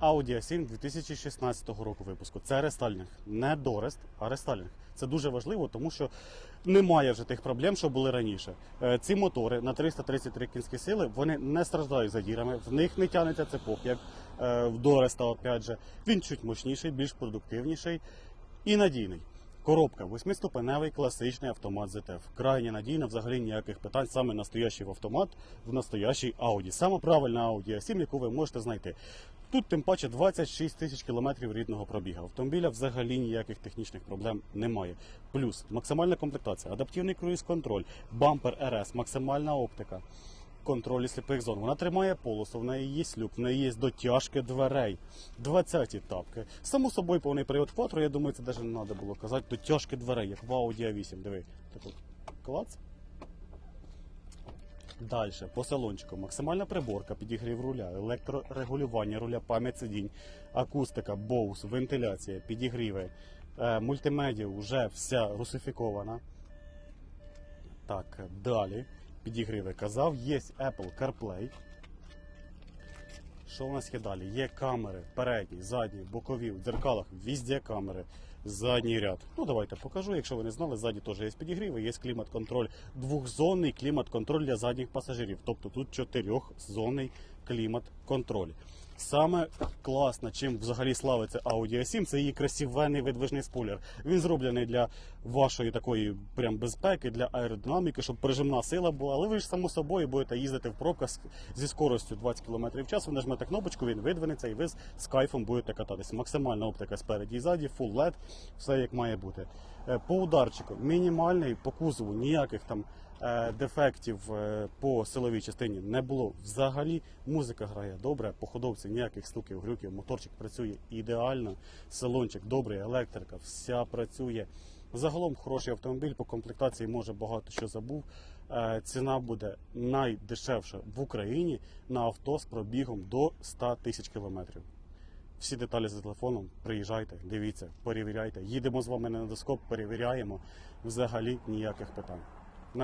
Audi A7 2016 року випуску. Це рестайлінг, не дорест, а рестайлінг. Це дуже важливо, тому що немає вже тих проблем, що були раніше. Е, Ці мотори на 333 кінські сили вони не страждають задірами, в них не тягнеться цепок, як е, в Дореста, опять же. Він чуть мощніший, більш продуктивніший і надійний. Коробка, восьмиступеневий класичний автомат ZF. Крайне надійна, взагалі ніяких питань. Саме настоящий автомат в настоящій Audi. Саме правильна Audi A7, яку ви можете знайти. Тут тим паче 26 тисяч кілометрів рідного пробігу. Автомобіля взагалі ніяких технічних проблем немає. Плюс максимальна комплектація, адаптивний круїз-контроль, бампер РС, максимальна оптика, контроль сліпих зон. Вона тримає полосу, в неї є слюп, в неї є дотяжки дверей, 20 тапки. Само собою повний привод квадру, я думаю, це навіть не треба було казати. Дотяжки дверей, як в Audi A8. Диви, так от клац. Далі, по салончику, максимальна приборка, підігрів руля, електрорегулювання руля, пам'ять сидінь, акустика, боус, вентиляція, підігріви, е, мультимедіа вже вся русифікована. Так, далі. Підігріви казав, є Apple CarPlay. Що у нас є далі? Є камери, передні, задні, бокові, в дзеркалах, везде камери, задній ряд. Ну давайте покажу, якщо ви не знали, ззаді теж є підігріви, є клімат-контроль, двохзонний клімат-контроль для задніх пасажирів. Тобто тут чотирьохзонний клімат-контроль. Саме класно, чим взагалі славиться Audi A7, це її красивенний видвижний спойлер. Він зроблений для вашої такої прям безпеки, для аеродинаміки, щоб прижимна сила була. Але ви ж само собою будете їздити в пробках зі скоростю 20 км в час. Ви нажмете кнопочку, він видвинеться і ви з, кайфом будете кататися. Максимальна оптика спереді і ззаді, full LED, все як має бути. Е, По ударчику мінімальний, по кузову ніяких там дефектів е, по силовій частині не було. Взагалі музика грає добре, по ходовці ніяких стуків, грюків, моторчик працює ідеально, салончик добрий, електрика, вся працює. Загалом хороший автомобіль по комплектації може багато що забув. Е, Ціна буде найдешевша в Україні на авто з пробігом до 100 тисяч кілометрів. Всі деталі за телефоном, приїжджайте, дивіться, перевіряйте. Їдемо з вами на доскоп, перевіряємо. Взагалі ніяких питань.